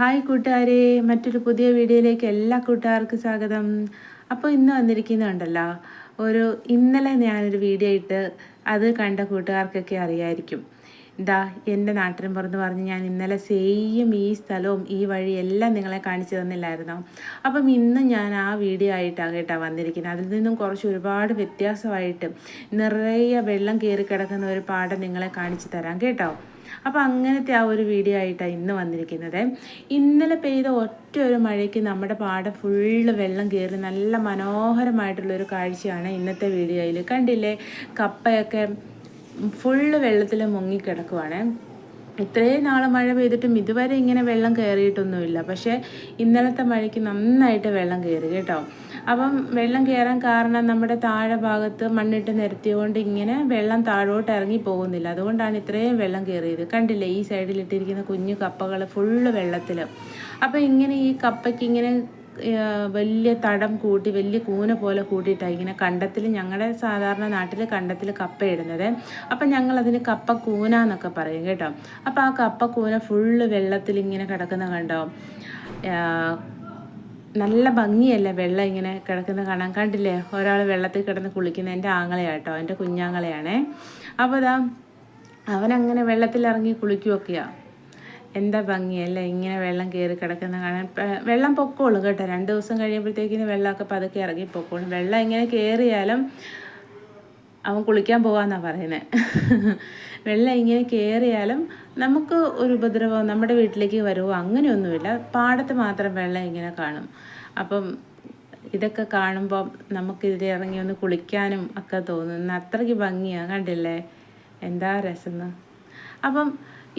Hi കൂട്ടുകാരെ മറ്റൊരു പുതിയ വീഡിയോയിലേക്ക് എല്ലാ കൂട്ടുകാർക്കും സ്വാഗതം. അപ്പോൾ ഇന്ന് വന്നിരിക്കുന്നുണ്ടല്ലോ ഒരു ഇന്നലെ ഞാനൊരു വീഡിയോ ഇട്ട് അത് കണ്ട കൂട്ടുകാർക്കൊക്കെ അറിയായിരിക്കും. ഇതാ എന്റെ നാട്ടിലും പുറത്ത് പറഞ്ഞ് ഞാൻ ഇന്നലെ സെയിം ഈ സ്ഥലവും ഈ വഴിയെല്ലാം നിങ്ങളെ കാണിച്ചു തന്നില്ലായിരുന്നു? അപ്പം ഇന്ന് ഞാൻ ആ വീഡിയോ ആയിട്ടാണ് കേട്ടോ വന്നിരിക്കുന്നത്. അതിൽ നിന്നും കുറച്ച് ഒരുപാട് വ്യത്യാസമായിട്ട് നിറയെ വെള്ളം കയറി കിടക്കുന്ന ഒരു പാടം നിങ്ങളെ കാണിച്ചു തരാം കേട്ടോ. അപ്പോൾ അങ്ങനത്തെ ആ ഒരു വീഡിയോ ആയിട്ടാണ് ഇന്ന് വന്നിരിക്കുന്നത്. ഇന്നലെ പെയ്ത ഒറ്റ ഒരു മഴയ്ക്ക് നമ്മുടെ പാടം ഫുള്ള് വെള്ളം കയറി നല്ല മനോഹരമായിട്ടുള്ളൊരു കാഴ്ചയാണ് ഇന്നത്തെ വീഡിയോയിൽ കണ്ടില്ലേ? കപ്പയൊക്കെ ഫുള്ള് വെള്ളത്തിൽ മുങ്ങിക്കിടക്കുവാണ് ഇത്രയും നാൾ മഴ പെയ്തിട്ടും ഇതുവരെ ഇങ്ങനെ വെള്ളം കയറിയിട്ടൊന്നുമില്ല പക്ഷേ ഇന്നലത്തെ മഴയ്ക്ക് നന്നായിട്ട് വെള്ളം കയറി കേട്ടോ. അപ്പം വെള്ളം കയറാൻ കാരണം നമ്മുടെ താഴെ ഭാഗത്ത് മണ്ണിട്ട് നിരത്തിയതുകൊണ്ട് ഇങ്ങനെ വെള്ളം താഴോട്ട് ഇറങ്ങി പോകുന്നില്ല. അതുകൊണ്ടാണ് ഇത്രയും വെള്ളം കയറിയത് കണ്ടില്ലേ ഈ സൈഡിലിട്ടിരിക്കുന്ന കുഞ്ഞു കപ്പകൾ ഫുള്ള് വെള്ളത്തിൽ അപ്പോൾ ഇങ്ങനെ ഈ കപ്പയ്ക്ക് ഇങ്ങനെ വലിയ തടം കൂട്ടി വലിയ കൂന പോലെ കൂട്ടിയിട്ടാണ് ഇങ്ങനെ കണ്ടത്തിൽ ഞങ്ങളുടെ സാധാരണ നാട്ടിൽ കണ്ടത്തിൽ കപ്പ ഇടുന്നത്. അപ്പം ഞങ്ങളതിന് കപ്പ കൂന എന്നൊക്കെ പറയും കേട്ടോ. അപ്പോൾ ആ കപ്പ കൂന ഫുള്ള് വെള്ളത്തിൽ ഇങ്ങനെ കിടക്കുന്ന കണ്ടോ? നല്ല ഭംഗിയല്ലേ വെള്ളം ഇങ്ങനെ കിടക്കുന്ന കാണാൻ? കണ്ടില്ലേ? ഒരാൾ വെള്ളത്തിൽ കിടന്ന് കുളിക്കുന്ന എന്റെ ആങ്ങളെയാട്ടോ എന്റെ കുഞ്ഞാങ്ങളെയാണേ. അപ്പോൾ അതാ അവനങ്ങനെ വെള്ളത്തിലിറങ്ങി കുളിക്കുകയൊക്കെയാണ് എന്താ ഭംഗിയല്ലേ ഇങ്ങനെ വെള്ളം കയറി കിടക്കുന്ന കാണാൻ വെള്ളം പൊക്കോളും കേട്ടോ. രണ്ട് ദിവസം കഴിയുമ്പോഴത്തേക്കിന് വെള്ളമൊക്കെ പതുക്കെ ഇറങ്ങി പൊക്കോളും. വെള്ളം ഇങ്ങനെ കയറിയാലും അവൻ കുളിക്കാൻ പോകാമെന്നാണ് പറയുന്നത് വെള്ളം ഇങ്ങനെ കയറിയാലും നമുക്ക് ഒരു ഉപദ്രവം നമ്മുടെ വീട്ടിലേക്ക് വരുമോ അങ്ങനെയൊന്നുമില്ല. പാടത്ത് മാത്രം വെള്ളം ഇങ്ങനെ കാണും. അപ്പം ഇതൊക്കെ കാണുമ്പം നമുക്കിതിൽ ഇറങ്ങി ഒന്ന് കുളിക്കാനും ഒക്കെ തോന്നുന്നു. അത്രയ്ക്ക് ഭംഗിയാണ് കണ്ടില്ലേ? എന്താ രസം അപ്പം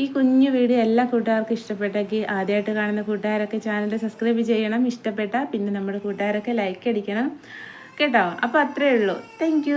ഈ കുഞ്ഞു വീഡിയോ എല്ലാ കൂട്ടുകാർക്കും ഇഷ്ടപ്പെട്ടെങ്കിൽ ആദ്യമായിട്ട് കാണുന്ന കൂട്ടുകാരൊക്കെ ചാനൽ സബ്സ്ക്രൈബ് ചെയ്യണം ഇഷ്ടപ്പെട്ട പിന്നെ നമ്മുടെ കൂട്ടുകാരൊക്കെ ലൈക്ക് അടിക്കണം. കേട്ടോ? അപ്പോൾ അത്രയേ ഉള്ളൂ. താങ്ക്